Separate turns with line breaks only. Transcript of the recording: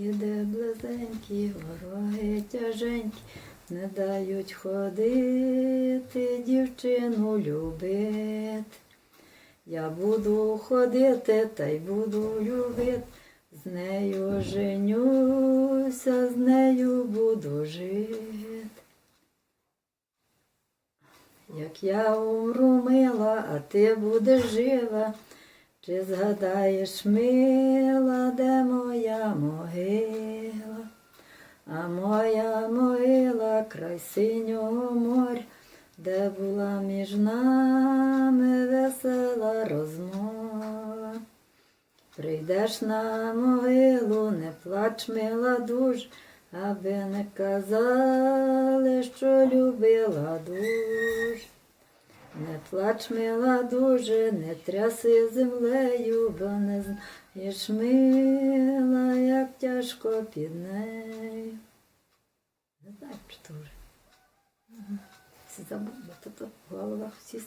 Сусіди близенькі, вороги тяженькі, не дають ходити, дівчину любити. Я буду ходити та й буду любити, з нею женюся, з нею буду жити. Як я умру мила, а ти будеш жива, чи згадаєш, мила, де моя могила? А моя могила край синього моря, де була між нами весела розмова. Прийдеш на могилу, не плач, мила душ, аби не казали, Не плач, мила дуже, не тряси землею, бо не знаєш, мила, як тяжко під нею. Не знаю, чи то вже. Забув, то в головах всі